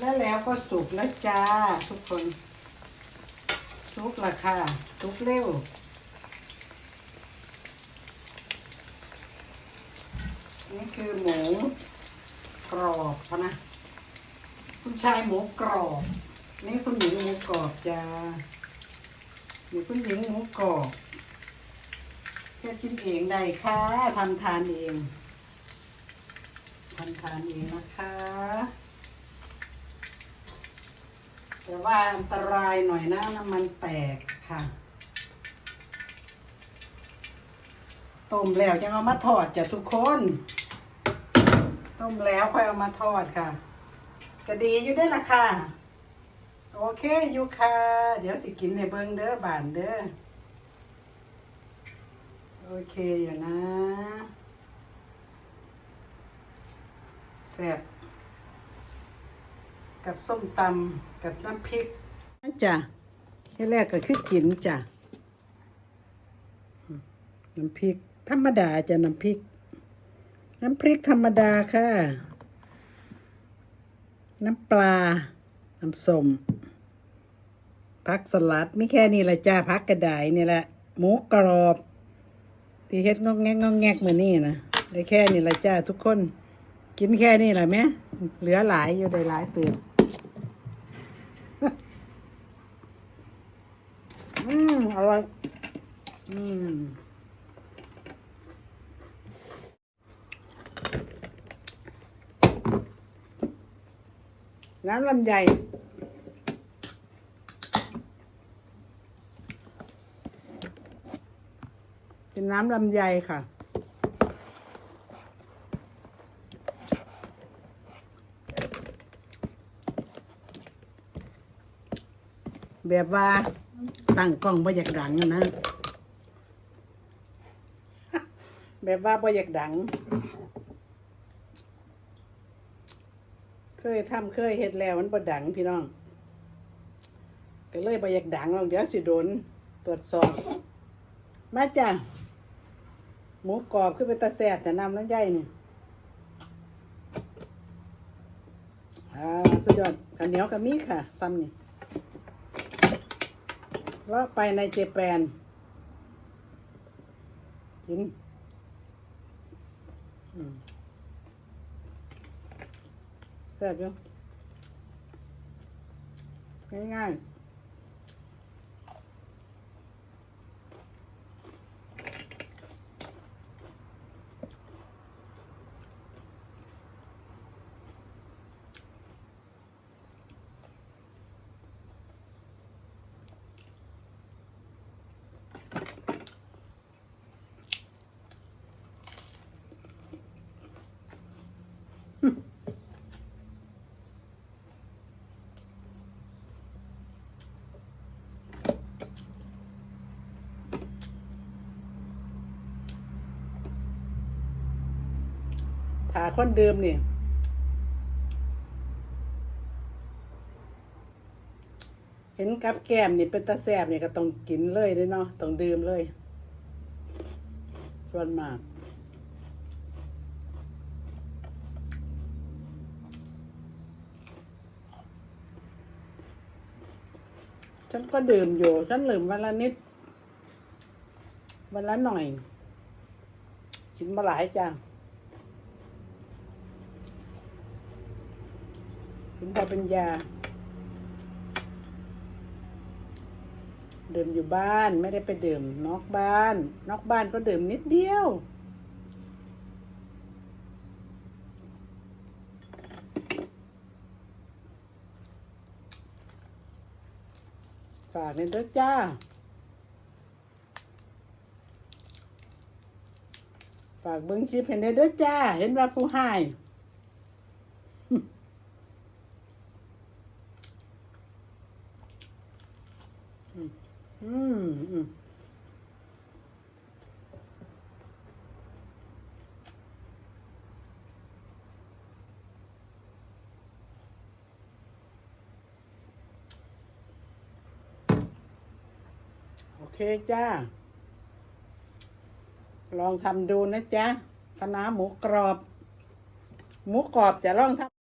แล้วแล้วก็สุกแล้วจ้าทุกคน สุกละค่ะ สุกเร็ว นี่คือหมูกรอบพนะ คุณชายหมูกรอบ นี่คุณหญิงหมูกรอบจ้านี่คุณหญิงหมูกรอบแค่กินเองได้ค่ะทำทานเองทำทานเองนะคะ แต่ว่าอันตรายหน่อยนะน้ำมันแตกค่ะต้มแล้วยังเอามาทอดจ้ะทุกคน ต้มแล้วค่อยเอามาทอดค่ะก็ดีอยู่ได้ละค่ะ โอเคอยู่ค่ะ เดี๋ยวสิกินในเบิงเด้อบานเด้อ โอเคอยู่นะแซ่บ กับส้มตำกับน้ำพริกนั่นจ้ะที่แรกก็คือกินจ้ะน้ำพริก ธรรมดาจ้ะน้ำพริก น้ำพริกธรรมดาค่ะ น้ำปลา น้ำส้มผักสลัดไม่แค่นี้ละจ้าผักกระไดนี่แหละหมูกรอบที่เฮ็ดงอกแงกงอกแงกมือนี่นะได้แค่นี้ละจ้าทุกคน กินแค่นี้แหละแม่เหลือหลายอยู่ได้หลายเติม อืมอ ร่อย อืมน้ำลำไยเป็นน้ำลำไยค่ะ แบบว่า ตั้งกล้องบ่อยากดังนะ แบบว่าบ่อยากดัง เคยทำเคยเฮ็ดแล้วมันบ่ดังพี่น้อง ก็เลยบ่อยากดังหรอกเดี๋ยวสิโดนตรวจสอบ มาจ้ะหมูกรอบขึ้นเป็นตาแสบแต่น้ำน้ำใหญ่นี่อ่าสุดยอดข้าวเหนียวกับมีค่ะซ้ำนี่ เลาะไปในเจแปนกินแซ่บอยู่ง่ายๆ ถาคนเดิมนี่เห็นกับแก้มนี่เป็นตาแสบนี่ก็ต้องกินเลยเด้อเนาะต้องดื่มเลยส่วนมาก ฉันก็ดื่มอยู่ ฉันดื่มวันละนิด วันละหน่อย กินมาหลายจ้ากินพอเป็นยา ดื่มอยู่บ้านไม่ได้ไปดื่มนอกบ้าน นอกบ้านก็ดื่มนิดเดียวากในเด้อจ้าฝากเบิ้งคลิปเห็นได้เด้อจ้า เห็นว่าผู้ให้อืมอืม โอเคจ้า ลองทำดูนะจ๊ะคณะหมูกรอบ หมูกรอบจะลองทำ